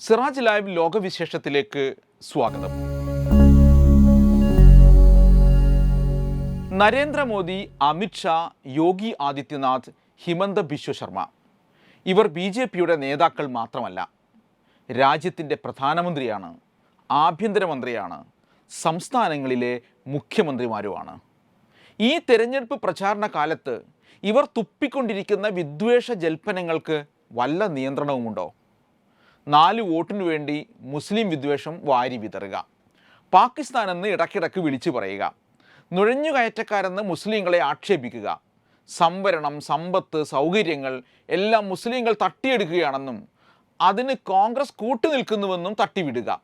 Siraj live ലോകവിശേഷത്തിലേക്ക് സ്വാഗതം. നരേന്ദ്രമോദി അമിത്ഷാ യോഗി ആദിത്യനാഥ് ഹിമന്ത ബിശ്വ ശർമ്മ. ഇവർ B J പിയുടെ നേതാക്കൾ മാത്രമല്ല രാജ്യത്തിന്റെ പ്രധാനമന്ത്രിയാണ് ആഭ്യന്തരമന്ത്രിയാണ് സംസ്ഥാനങ്ങളിലെ മുഖ്യമന്ത്രിമാരുമാണ്. ഈ തെരഞ്ഞെടുപ്പ് പ്രചാരണ കാലത്ത് ഇവർ തുപ്പിക്കൊണ്ടിരിക്കുന്ന വിദ്വേഷ ജൽപ്പനങ്ങൾക്ക് വല്ല നിയന്ത്രണവുമുണ്ടോ? നാല് വോട്ടിന് വേണ്ടി മുസ്ലിം വിദ്വേഷം വാരി വിതറുക. പാകിസ്ഥാൻ എന്ന് ഇടയ്ക്കിടയ്ക്ക് വിളിച്ചു പറയുക. നുഴഞ്ഞുകയറ്റക്കാരെന്ന് മുസ്ലിങ്ങളെ ആക്ഷേപിക്കുക. സംവരണം സമ്പത്ത് സൗകര്യങ്ങൾ എല്ലാം മുസ്ലിങ്ങൾ തട്ടിയെടുക്കുകയാണെന്നും അതിന് കോൺഗ്രസ് കൂട്ടുനിൽക്കുന്നുവെന്നും തട്ടിവിടുക.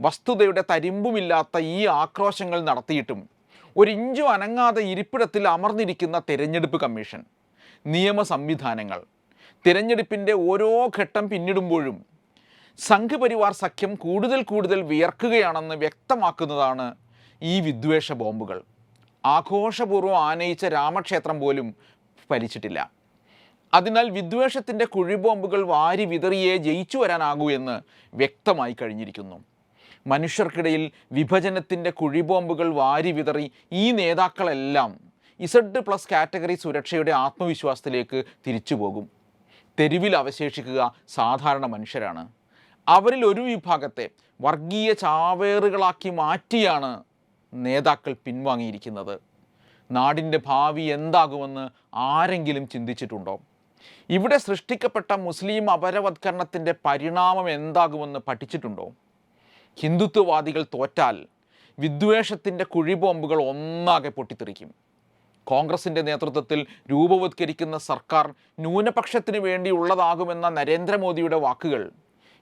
വസ്തുതയുടെ തരിമ്പുമില്ലാത്ത ഈ ആക്രോശങ്ങൾ നടത്തിയിട്ടും ഒരിഞ്ചു അനങ്ങാതെ ഇരിപ്പിടത്തിൽ അമർന്നിരിക്കുന്ന തിരഞ്ഞെടുപ്പ് കമ്മീഷൻ നിയമ സംവിധാനങ്ങൾ തിരഞ്ഞെടുപ്പിന്റെ ഓരോ ഘട്ടം പിന്നിടുമ്പോഴും സംഘപരിവാർ സഖ്യം കൂടുതൽ കൂടുതൽ വിയർക്കുകയാണെന്ന് വ്യക്തമാക്കുന്നതാണ് ഈ വിദ്വേഷ ബോംബുകൾ. ആഘോഷപൂർവം ആനയിച്ച രാമക്ഷേത്രം പോലും ഫലിച്ചിട്ടില്ല അതിനാൽ വിദ്വേഷത്തിന്റെ കുഴിബോംബുകൾ വാരി വിതറിയേ ജയിച്ചു വരാനാകൂ എന്ന് വ്യക്തമായി കഴിഞ്ഞിരിക്കുന്നു. മനുഷ്യർക്കിടയിൽ വിഭജനത്തിന്റെ കുഴിബോംബുകൾ വാരി വിതറി ഈ നേതാക്കളെല്ലാം ഇസഡ് പ്ലസ് കാറ്റഗറി സുരക്ഷയുടെ ആത്മവിശ്വാസത്തിലേക്ക് തിരിച്ചു പോകും തെരുവിൽ അവശേഷിക്കുക സാധാരണ മനുഷ്യരാണ്. അവരിൽ ഒരു വിഭാഗത്തെ വർഗീയ ചാവേറുകളാക്കി മാറ്റിയാണ് നേതാക്കൾ പിൻവാങ്ങിയിരിക്കുന്നത്. നാടിന്റെ ഭാവി എന്താകുമെന്ന് ആരെങ്കിലും ചിന്തിച്ചിട്ടുണ്ടോ? ഇവിടെ സൃഷ്ടിക്കപ്പെട്ട മുസ്ലിം അപരവത്കരണത്തിന്റെ പരിണാമം എന്താകുമെന്ന് പഠിച്ചിട്ടുണ്ടോ? ഹിന്ദുത്വവാദികൾ തോറ്റാൽ വിദ്വേഷത്തിന്റെ കുഴിബോംബുകൾ ഒന്നാകെ പൊട്ടിത്തെറിക്കും. കോൺഗ്രസിന്റെ നേതൃത്വത്തിൽ രൂപവത്കരിക്കുന്ന സർക്കാർ ന്യൂനപക്ഷത്തിന് വേണ്ടിയുള്ളതാകുമെന്ന നരേന്ദ്രമോദിയുടെ വാക്കുകൾ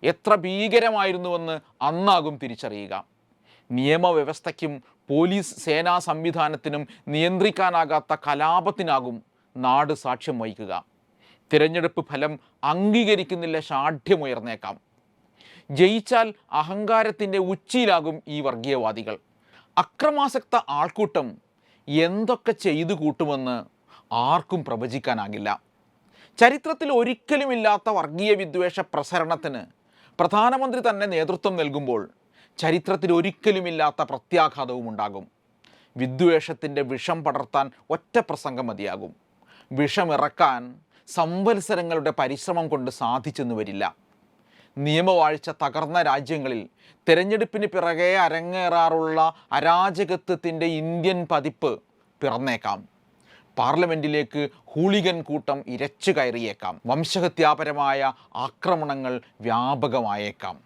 എത്ര ഭീകരമായിരുന്നുവെന്ന് അന്നാകും തിരിച്ചറിയുക. നിയമവ്യവസ്ഥയ്ക്കും പോലീസ് സേനാ സംവിധാനത്തിനും നിയന്ത്രിക്കാനാകാത്ത കലാപത്തിനാകും നാട് സാക്ഷ്യം വഹിക്കുക. തിരഞ്ഞെടുപ്പ് ഫലം അംഗീകരിക്കുന്നില്ല ഷാഠ്യമുയർന്നേക്കാം ജയിച്ചാൽ അഹങ്കാരത്തിന്റെ ഉച്ചിയിലാകും ഈ വർഗീയവാദികൾ. അക്രമാസക്ത ആൾക്കൂട്ടം എന്തൊക്കെ ചെയ്തു കൂട്ടുമെന്ന് ആർക്കും പ്രവചിക്കാനാകില്ല. ചരിത്രത്തിൽ ഒരിക്കലുമില്ലാത്ത വർഗീയ വിദ്വേഷ പ്രസരണത്തിന് പ്രധാനമന്ത്രി തന്നെ നേതൃത്വം നൽകുമ്പോൾ ചരിത്രത്തിൽ ഒരിക്കലുമില്ലാത്ത പ്രത്യാഘാതവും ഉണ്ടാകും. വിദ്വേഷത്തിന്റെ വിഷം പടർത്താൻ ഒറ്റ പ്രസംഗം മതിയാകും. വിഷമിറക്കാൻ സംവത്സരങ്ങളുടെ പരിശ്രമം കൊണ്ട് സാധിച്ചെന്ന് വരില്ല. നിയമവാഴ്ച തകർന്ന രാജ്യങ്ങളിൽ തെരഞ്ഞെടുപ്പിന് പിറകെ അരങ്ങേറാറുള്ള അരാജകത്വത്തിന്റെ ഇന്ത്യൻ പതിപ്പ് പിറന്നേക്കാം. പാർലമെന്റിലേക്ക് ഹൂളിഗൻ കൂട്ടം ഇരച്ചു കയറിയേക്കാം. വംശഹത്യാപരമായ ആക്രമണങ്ങൾ വ്യാപകമായേക്കാം.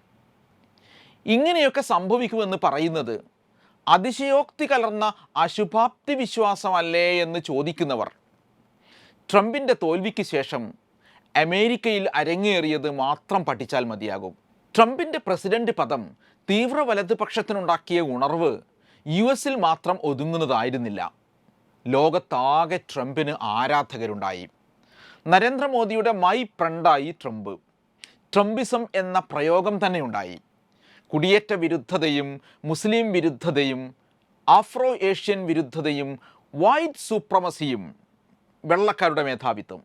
ഇങ്ങനെയൊക്കെ സംഭവിക്കുമെന്ന് പറയുന്നത് അതിശയോക്തി കലർന്ന അശുഭാപ്തി വിശ്വാസമല്ലേ എന്ന് ചോദിക്കുന്നവർ. ട്രംപിന്റെ തോൽവിക്ക് ശേഷം അമേരിക്കയിൽ അരങ്ങേറിയത് മാത്രം പഠിച്ചാൽ മതിയാകും. ട്രംപിന്റെ പ്രസിഡന്റ് പദം തീവ്ര വലതുപക്ഷത്തിനുണ്ടാക്കിയ ഉണർവ് യു എസിൽ മാത്രം ഒതുങ്ങുന്നതായിരുന്നില്ല. ലോകത്താകെ ട്രംപിന് ആരാധകരുണ്ടായി. നരേന്ദ്രമോദിയുടെ മൈ ഫ്രണ്ടായി ട്രംപ്. ട്രംപിസം എന്ന പ്രയോഗം തന്നെ ഉണ്ടായി കുടിയേറ്റ വിരുദ്ധതയും മുസ്ലിം വിരുദ്ധതയും ആഫ്രോ ഏഷ്യൻ വിരുദ്ധതയും വൈറ്റ് സൂപ്രമസിയും വെള്ളക്കാരുടെ മേധാവിത്വം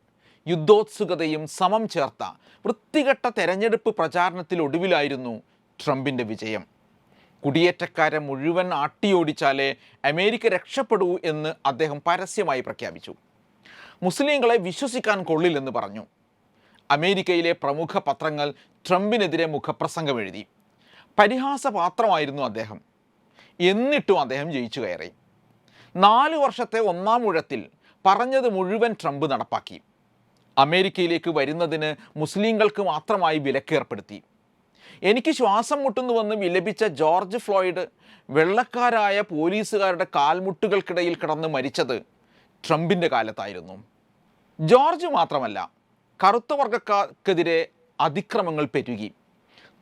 യുദ്ധോത്സുകതയും സമം ചേർത്ത വൃത്തികെട്ട തെരഞ്ഞെടുപ്പ് പ്രചാരണത്തിലൊടുവിലായിരുന്നു ട്രംപിന്റെ വിജയം. കുടിയേറ്റക്കാരെ മുഴുവൻ ആട്ടിയോടിച്ചാലേ അമേരിക്ക രക്ഷപ്പെടൂ എന്ന് അദ്ദേഹം പരസ്യമായി പ്രഖ്യാപിച്ചു. മുസ്ലിങ്ങളെ വിശ്വസിക്കാൻ കൊള്ളില്ലെന്ന് പറഞ്ഞു. അമേരിക്കയിലെ പ്രമുഖ പത്രങ്ങൾ ട്രംപിനെതിരെ മുഖപ്രസംഗം എഴുതി. പരിഹാസപാത്രമായിരുന്നു അദ്ദേഹം. എന്നിട്ടും അദ്ദേഹം ജയിച്ചു കയറി. നാല് വർഷത്തെ ഒന്നാം ഊഴത്തിൽ പറഞ്ഞത് മുഴുവൻ ട്രംപ് നടപ്പാക്കി. അമേരിക്കയിലേക്ക് വരുന്നതിന് മുസ്ലിങ്ങൾക്ക് മാത്രമായി വിലക്കേർപ്പെടുത്തി. എനിക്ക് ശ്വാസം മുട്ടുന്നുവെന്ന് വിലപിച്ച ജോർജ് ഫ്ലോയിഡ് വെള്ളക്കാരായ പോലീസുകാരുടെ കാൽമുട്ടുകൾക്കിടയിൽ കിടന്ന് മരിച്ചത് ട്രംപിന്റെ കാലത്തായിരുന്നു. ജോർജ് മാത്രമല്ല കറുത്ത വർഗക്കാർക്കെതിരെ അതിക്രമങ്ങൾ പെരുകി.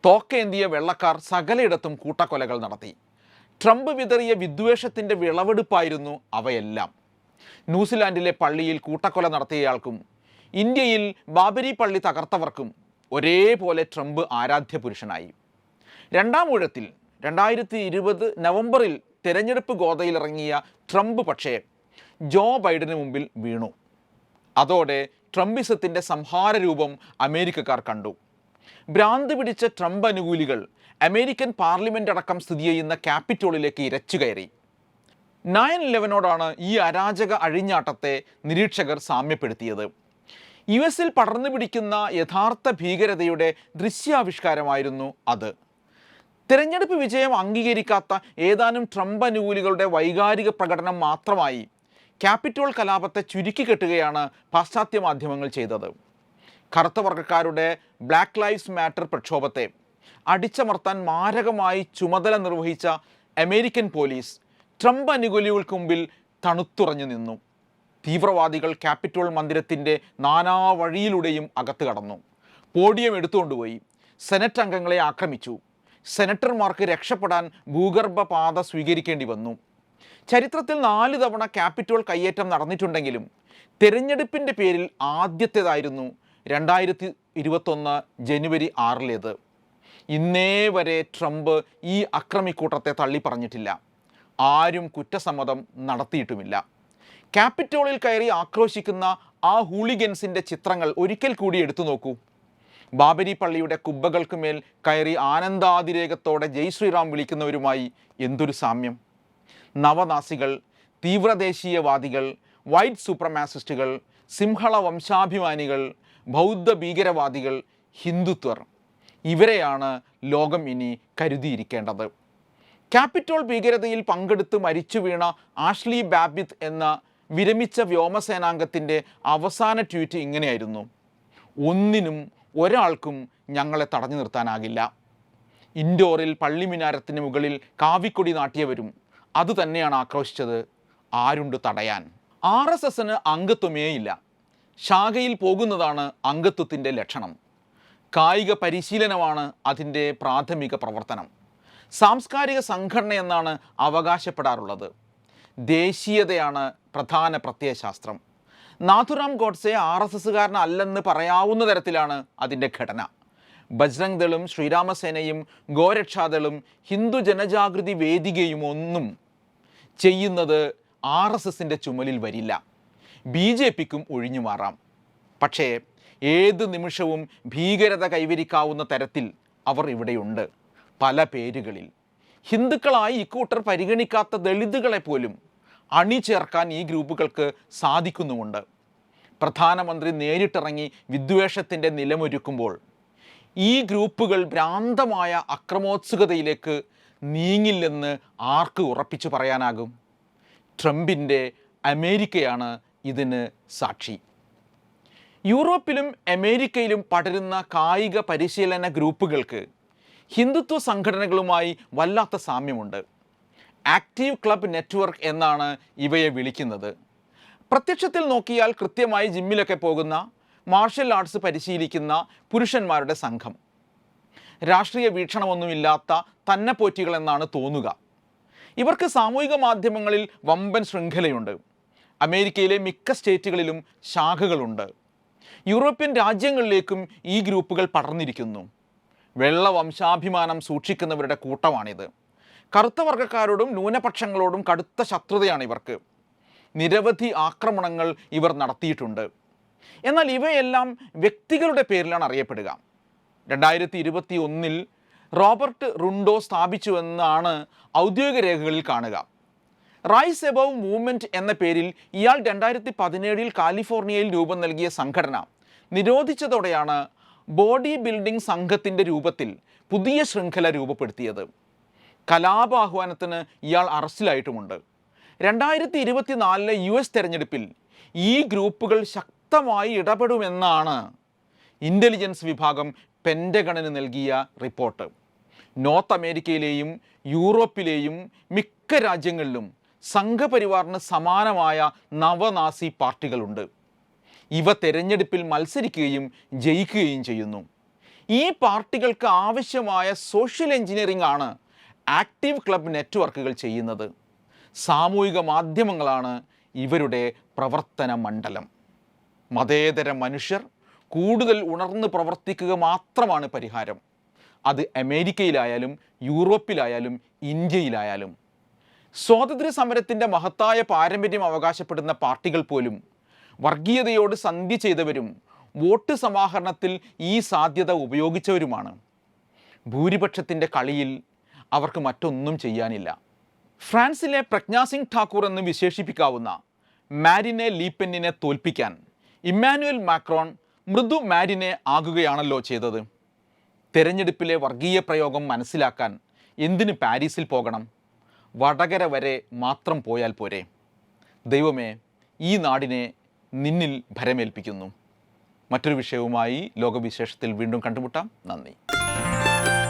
തോക്കേന്തിയ വെള്ളക്കാർ സകലയിടത്തും കൂട്ടക്കൊലകൾ നടത്തി. ട്രംപ് വിതറിയ വിദ്വേഷത്തിന്റെ വിളവെടുപ്പായിരുന്നു അവയെല്ലാം. ന്യൂസിലാൻഡിലെ പള്ളിയിൽ കൂട്ടക്കൊല നടത്തിയയാൾക്കും ഇന്ത്യയിൽ ബാബരി പള്ളി തകർത്തവർക്കും ഒരേപോലെ ട്രംപ് ആരാധ്യ പുരുഷനായി രണ്ടാം ഊഴത്തിൽ രണ്ടായിരത്തി ഇരുപത് നവംബറിൽ തെരഞ്ഞെടുപ്പ് ഗോതയിലിറങ്ങിയ ട്രംപ് പക്ഷേ ജോ ബൈഡന് മുമ്പിൽ വീണു. അതോടെ ട്രംപിസത്തിന്റെ സംഹാര രൂപം അമേരിക്കക്കാർ കണ്ടു. ഭ്രാന്ത് പിടിച്ച ട്രംപ് അനുകൂലികൾ അമേരിക്കൻ പാർലമെന്റ് അടക്കം സ്ഥിതി ചെയ്യുന്ന ക്യാപിറ്റോളിലേക്ക് ഇരച്ചു കയറി. നയൻ ഇലവനോടാണ് ഈ അരാജക അഴിഞ്ഞാട്ടത്തെ നിരീക്ഷകർ സാമ്യപ്പെടുത്തിയത്. യു എസിൽ പടർന്നു പിടിക്കുന്ന യഥാർത്ഥ ഭീകരതയുടെ ദൃശ്യാവിഷ്കാരമായിരുന്നു അത്. തിരഞ്ഞെടുപ്പ് വിജയം അംഗീകരിക്കാത്ത ഏതാനും ട്രംപ് അനുകൂലികളുടെ വൈകാരിക പ്രകടനം മാത്രമായി ക്യാപിറ്റോൾ കലാപത്തെ ചുരുക്കിക്കെട്ടുകയാണ് പാശ്ചാത്യ മാധ്യമങ്ങൾ ചെയ്തത്. കറുത്ത വർഗക്കാരുടെ ബ്ലാക്ക് ലൈഫ്സ് മാറ്റർ പ്രക്ഷോഭത്തെ അടിച്ചമർത്താൻ മാരകമായി ചുമതല നിർവഹിച്ച അമേരിക്കൻ പോലീസ് ട്രംപ് അനുകൂലികൾക്ക് മുമ്പിൽ തണുത്തുറഞ്ഞു നിന്നു. തീവ്രവാദികൾ ക്യാപിറ്റോൾ മന്ദിരത്തിന്റെ നാനാ വഴിയിലൂടെയും അകത്ത് കടന്നു. പോഡിയം എടുത്തുകൊണ്ടുപോയി. സെനറ്റ് അംഗങ്ങളെ ആക്രമിച്ചു. സെനറ്റർമാർക്ക് രക്ഷപ്പെടാൻ ഭൂഗർഭ പാത സ്വീകരിക്കേണ്ടി വന്നു. ചരിത്രത്തിൽ നാല് തവണ ക്യാപിറ്റോൾ കയ്യേറ്റം നടന്നിട്ടുണ്ടെങ്കിലും തെരഞ്ഞെടുപ്പിന്റെ പേരിൽ ആദ്യത്തേതായിരുന്നു രണ്ടായിരത്തി ഇരുപത്തൊന്ന് ജനുവരി ആറിലേത്. ഇന്നേ വരെ ട്രംപ് ഈ അക്രമിക്കൂട്ടത്തെ തള്ളി പറഞ്ഞിട്ടില്ല ആരും കുറ്റസമ്മതം നടത്തിയിട്ടുമില്ല. ക്യാപിറ്റോളിൽ കയറി ആക്രോശിക്കുന്ന ആ ഹൂളിഗൻസിന്റെ ചിത്രങ്ങൾ ഒരിക്കൽ കൂടി എടുത്തു നോക്കൂ. ബാബരി പള്ളിയുടെ കുബ്ബകൾക്ക് മേൽ കയറി ആനന്ദാതിരേകത്തോടെ ജയ് ശ്രീറാം വിളിക്കുന്നവരുമായി എന്തൊരു സാമ്യം. നവനാസികൾ തീവ്രദേശീയവാദികൾ വൈറ്റ് സൂപ്രമാസിസ്റ്റുകൾ സിംഹള വംശാഭിമാനികൾ ബൗദ്ധ ഭീകരവാദികൾ ഹിന്ദുത്വർ. ഇവരെയാണ് ലോകം ഇനി കരുതിയിരിക്കേണ്ടത്. ക്യാപിറ്റോൾ ഭീകരതയിൽ പങ്കെടുത്ത് മരിച്ചു വീണ ആഷ്ലി ബാബിത്ത് എന്ന വിരമിച്ച വ്യോമസേനാംഗത്തിന്റെ അവസാന ട്വീറ്റ് ഇങ്ങനെയായിരുന്നു. ഒന്നിനും ഒരാൾക്കും ഞങ്ങളെ തടഞ്ഞു നിർത്താനാകില്ല. ഇൻഡോറിൽ പള്ളിമിനാരത്തിന് മുകളിൽ കാവിക്കൊടി നാട്ടിയവരും അത് തന്നെയാണ് ആക്രോശിച്ചത്. ആരുണ്ട് തടയാൻ? ആർ എസ് എസിന് അംഗത്വമേയില്ല ശാഖയിൽ പോകുന്നതാണ് അംഗത്വത്തിന്റെ ലക്ഷണം. കായിക പരിശീലനമാണ് അതിന്റെ പ്രാഥമിക പ്രവർത്തനം. സാംസ്കാരിക സംഘടന എന്നാണ് അവകാശപ്പെടാറുള്ളത്. ദേശീയതയാണ് പ്രധാന പ്രത്യയശാസ്ത്രം. നാഥുറാം ഗോഡ്സെ ആർ എസ് എസ്സുകാരനല്ലെന്ന് പറയാവുന്ന തരത്തിലാണ് അതിന്റെ ഘടന. ബജ്രംഗ് ദളും ശ്രീരാമസേനയും ഗോരക്ഷാദളും ഹിന്ദു ജനജാഗൃതി വേദികയും ഒന്നും ചെയ്യുന്നത് ആർ എസ് എസിന്റെ ചുമലിൽ വരില്ല. ബി ജെ പിക്കും ഒഴിഞ്ഞു മാറാം. പക്ഷേ ഏത് നിമിഷവും ഭീകരത കൈവരിക്കാവുന്ന തരത്തിൽ അവർ ഇവിടെയുണ്ട്. പല പേരുകളിൽ. ഹിന്ദുക്കളായി ഇക്കൂട്ടർ പരിഗണിക്കാത്ത ദളിതുകളെ പോലും അണിചേർക്കാൻ ഈ ഗ്രൂപ്പുകൾക്ക് സാധിക്കുന്നുമുണ്ട്. പ്രധാനമന്ത്രി നേരിട്ടിറങ്ങി വിദ്വേഷത്തിന്റെ നിലമൊരുക്കുമ്പോൾ ഈ ഗ്രൂപ്പുകൾ ഭ്രാന്തമായ അക്രമോത്സുകതയിലേക്ക് നീങ്ങില്ലെന്ന് ആർക്ക് ഉറപ്പിച്ചു പറയാനാകും? ട്രംപിന്റെ അമേരിക്കയാണ് ഇതിന് സാക്ഷി. യൂറോപ്പിലും അമേരിക്കയിലും പടരുന്ന കായിക പരിശീലന ഗ്രൂപ്പുകൾക്ക് ഹിന്ദുത്വ സംഘടനകളുമായി വല്ലാത്ത സാമ്യമുണ്ട്. ആക്റ്റീവ് ക്ലബ് നെറ്റ്വർക്ക് എന്നാണ് ഇവയെ വിളിക്കുന്നത്. പ്രത്യക്ഷത്തിൽ നോക്കിയാൽ കൃത്യമായി ജിമ്മിലൊക്കെ പോകുന്ന മാർഷൽ ആർട്സ് പരിശീലിക്കുന്ന പുരുഷന്മാരുടെ സംഘം. രാഷ്ട്രീയ വീക്ഷണമൊന്നുമില്ലാത്ത തന്നെ പോറ്റികളെന്നാണ് തോന്നുക. ഇവർക്ക് സാമൂഹിക മാധ്യമങ്ങളിൽ വമ്പൻ ശൃംഖലയുണ്ട്. അമേരിക്കയിലെ മിക്ക സ്റ്റേറ്റുകളിലും ശാഖകളുണ്ട്. യൂറോപ്യൻ രാജ്യങ്ങളിലേക്കും ഈ ഗ്രൂപ്പുകൾ പടർന്നിരിക്കുന്നു. വെള്ള വംശാഭിമാനം സൂക്ഷിക്കുന്നവരുടെ കൂട്ടമാണിത്. കറുത്ത വർഗക്കാരോടും ന്യൂനപക്ഷങ്ങളോടും കടുത്ത ശത്രുതയാണ് ഇവർക്ക്. നിരവധി ആക്രമണങ്ങൾ ഇവർ നടത്തിയിട്ടുണ്ട്. എന്നാൽ ഇവയെല്ലാം വ്യക്തികളുടെ പേരിലാണ് അറിയപ്പെടുക. രണ്ടായിരത്തി ഇരുപത്തി ഒന്നിൽ റോബർട്ട് റുണ്ടോ സ്ഥാപിച്ചുവെന്നാണ് ഔദ്യോഗിക രേഖകളിൽ കാണുക. റൈസ് എബവ് മൂവ്മെന്റ് എന്ന പേരിൽ ഇയാൾ രണ്ടായിരത്തി പതിനേഴിൽ കാലിഫോർണിയയിൽ രൂപം നൽകിയ സംഘടന. നിരോധിച്ചതോടെയാണ് ബോഡി ബിൽഡിംഗ് സംഘത്തിന്റെ രൂപത്തിൽ പുതിയ ശൃംഖല രൂപപ്പെടുത്തിയത്. കലാപാഹ്വാനത്തിന് ഇയാൾ അറസ്റ്റിലായിട്ടുമുണ്ട്. രണ്ടായിരത്തി ഇരുപത്തിനാലിലെ യു എസ് തെരഞ്ഞെടുപ്പിൽ ഈ ഗ്രൂപ്പുകൾ ശക്തമായി ഇടപെടുമെന്നാണ് ഇന്റലിജൻസ് വിഭാഗം പെൻഡഗണിന് നൽകിയ റിപ്പോർട്ട്. നോർത്ത് അമേരിക്കയിലെയും യൂറോപ്പിലെയും മിക്ക രാജ്യങ്ങളിലും സംഘപരിവാറിന് സമാനമായ നവനാസി പാർട്ടികളുണ്ട്. ഇവ തെരഞ്ഞെടുപ്പിൽ മത്സരിക്കുകയും ജയിക്കുകയും ചെയ്യുന്നു. ഈ പാർട്ടികൾക്ക് ആവശ്യമായ സോഷ്യൽ എഞ്ചിനീയറിംഗ് ആണ് ആക്റ്റീവ് ക്ലബ് നെറ്റ്വർക്കുകൾ ചെയ്യുന്നത് സാമൂഹിക മാധ്യമങ്ങളാണ് ഇവരുടെ പ്രവർത്തന മണ്ഡലം. മതേതര മനുഷ്യർ കൂടുതൽ ഉണർന്ന് പ്രവർത്തിക്കുക മാത്രമാണ് പരിഹാരം. അത് അമേരിക്കയിലായാലും യൂറോപ്പിലായാലും ഇന്ത്യയിലായാലും. സ്വാതന്ത്ര്യ സമരത്തിന്റെ മഹത്തായ പാരമ്പര്യം അവകാശപ്പെടുന്ന പാർട്ടികൾ പോലും വർഗീയതയോട് സന്ധി ചെയ്തവരും വോട്ട് സമാഹരണത്തിൽ ഈ സാധ്യത ഉപയോഗിച്ചവരുമാണ്. ഭൂരിപക്ഷത്തിന്റെ കളിയിൽ അവർക്ക് മറ്റൊന്നും ചെയ്യാനില്ല. ഫ്രാൻസിലെ പ്രജ്ഞാ സിംഗ് ഠാക്കൂർ എന്ന് വിശേഷിപ്പിക്കാവുന്ന മാരിനെ ലീപ്പെന്നിനെ തോൽപ്പിക്കാൻ ഇമ്മാനുവൽ മാക്രോൺ മൃദു മാരിനെ ആകുകയാണല്ലോ ചെയ്തത്. തെരഞ്ഞെടുപ്പിലെ വർഗീയ പ്രയോഗം മനസ്സിലാക്കാൻ എന്തിന് പാരീസിൽ പോകണം? വടകര വരെ മാത്രം പോയാൽ പോരെ. ദൈവമേ ഈ നാടിനെ നിന്നിൽ ഭരമേൽപ്പിക്കുന്നു. മറ്റൊരു വിഷയവുമായി ലോകവിശേഷത്തിൽ വീണ്ടും കണ്ടുമുട്ടാം. നന്ദി.